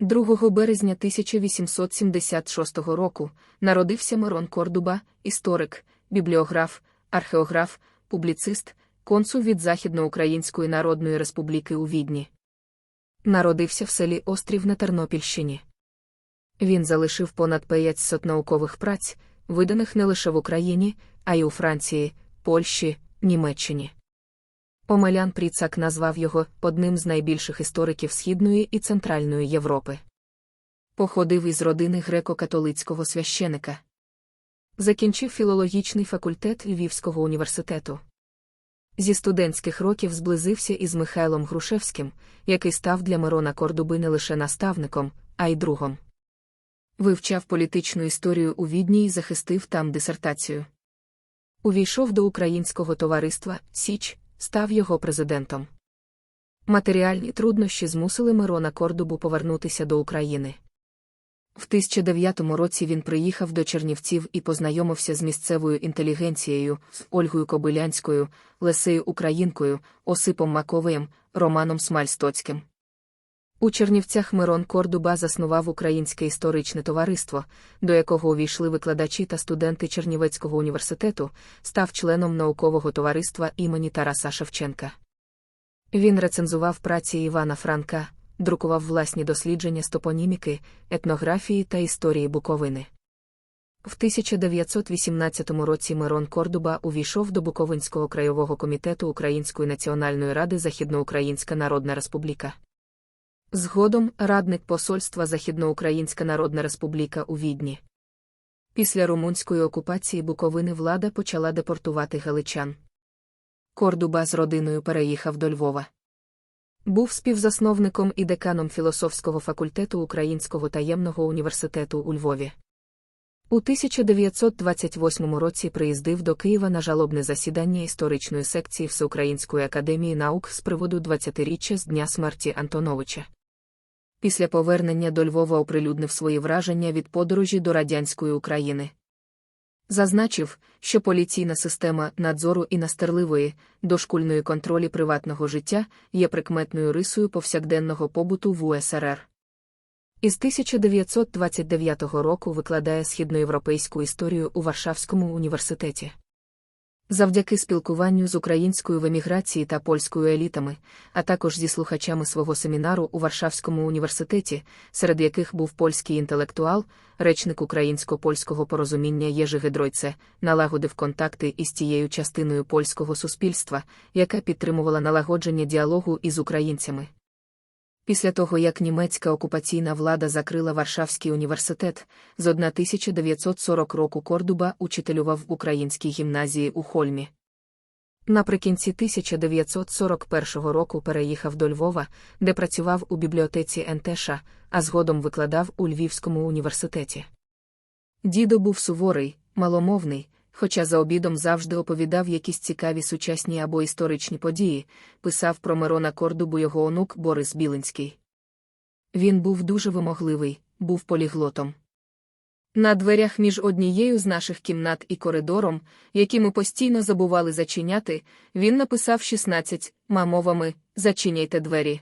2 березня 1876 року народився Мирон Кордуба, історик, бібліограф, археограф, публіцист, консул від Західноукраїнської Народної Республіки у Відні. Народився в селі Острів на Тернопільщині. Він залишив понад 500 наукових праць, виданих не лише в Україні, а й у Франції, Польщі, Німеччині. Омелян Пріцак назвав його одним з найбільших істориків Східної і Центральної Європи. Походив із родини греко-католицького священика. Закінчив філологічний факультет Львівського університету. Зі студентських років зблизився із Михайлом Грушевським, який став для Мирона Кордуби не лише наставником, а й другом. Вивчав політичну історію у Відні і захистив там дисертацію. Увійшов до українського товариства Січ, став його президентом. Матеріальні труднощі змусили Мирона Кордубу повернутися до України. В 2009 році він приїхав до Чернівців і познайомився з місцевою інтелігенцією, з Ольгою Кобилянською, Лесею Українкою, Осипом Маковеєм, Романом Смальстоцьким. У Чернівцях Мирон Кордуба заснував Українське історичне товариство, до якого увійшли викладачі та студенти Чернівецького університету, став членом наукового товариства імені Тараса Шевченка. Він рецензував праці Івана Франка, друкував власні дослідження з топоніміки, етнографії та історії Буковини. В 1918 році Мирон Кордуба увійшов до Буковинського краєвого комітету Української національної ради Західноукраїнська Народна Республіка. Згодом радник посольства Західноукраїнська Народна Республіка у Відні. Після румунської окупації Буковини влада почала депортувати галичан. Кордуба з родиною переїхав до Львова. Був співзасновником і деканом філософського факультету Українського таємного університету у Львові. У 1928 році приїздив до Києва на жалобне засідання історичної секції Всеукраїнської академії наук з приводу 20-річчя з дня смерті Антоновича. Після повернення до Львова оприлюднив свої враження від подорожі до радянської України. Зазначив, що поліційна система надзору і настирливої, дошкульної контролі приватного життя є прикметною рисою повсякденного побуту в УСРР. Із 1929 року викладає східноєвропейську історію у Варшавському університеті. Завдяки спілкуванню з українською в еміграції та польською елітами, а також зі слухачами свого семінару у Варшавському університеті, серед яких був польський інтелектуал, речник українсько-польського порозуміння Єжи Гедройце, налагодив контакти із тією частиною польського суспільства, яка підтримувала налагодження діалогу із українцями. Після того, як німецька окупаційна влада закрила Варшавський університет, з 1940 року Кордуба учителював в українській гімназії у Хольмі. Наприкінці 1941 року переїхав до Львова, де працював у бібліотеці Ентеша, а згодом викладав у Львівському університеті. Дідо був суворий, маломовний, хоча за обідом завжди оповідав якісь цікаві сучасні або історичні події, писав про Мирона Кордубу його онук Борис Білинський. Він був дуже вимогливий, був поліглотом. На дверях між однією з наших кімнат і коридором, які ми постійно забували зачиняти, він написав 16 мамовами Зачиняйте двері.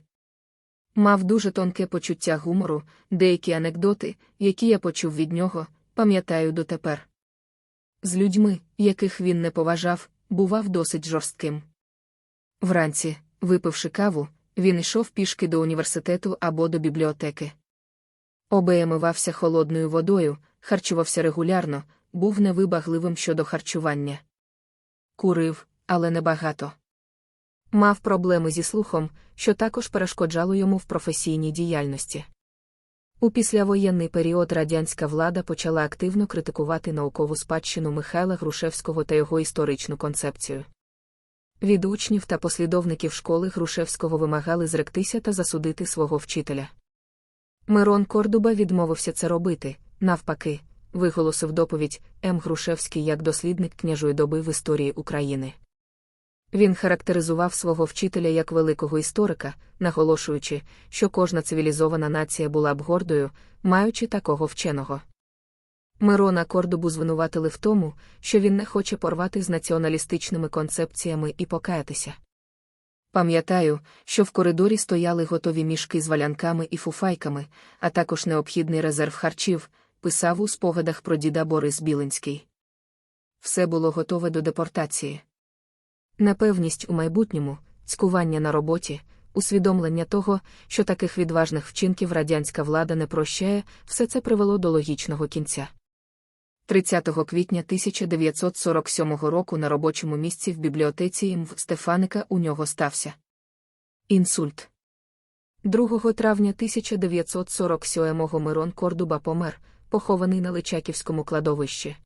Мав дуже тонке почуття гумору, деякі анекдоти, які я почув від нього, пам'ятаю дотепер з людьми, яких він не поважав, бував досить жорстким. Вранці, випивши каву, він йшов пішки до університету або до бібліотеки. Обеємивався холодною водою, харчувався регулярно, був невибагливим щодо харчування. Курив, але небагато. Мав проблеми зі слухом, що також перешкоджало йому в професійній діяльності. У післявоєнний період радянська влада почала активно критикувати наукову спадщину Михайла Грушевського та його історичну концепцію. Від учнів та послідовників школи Грушевського вимагали зректися та засудити свого вчителя. Мирон Кордуба відмовився це робити, навпаки, виголосив доповідь М. Грушевський як дослідник княжої доби в історії України. Він характеризував свого вчителя як великого історика, наголошуючи, що кожна цивілізована нація була б гордою, маючи такого вченого. Мирона Кордобу звинуватили в тому, що він не хоче порвати з націоналістичними концепціями і покаятися. Пам'ятаю, що в коридорі стояли готові мішки з валянками і фуфайками, а також необхідний резерв харчів, писав у спогадах про діда Борис Білинський. Все було готове до депортації. Непевність у майбутньому, цькування на роботі, усвідомлення того, що таких відважних вчинків радянська влада не прощає, все це привело до логічного кінця. 30 квітня 1947 року на робочому місці в бібліотеці імв Стефаника у нього стався інсульт. 2 травня 1947 Мирон Кордуба помер, похований на Личаківському кладовищі.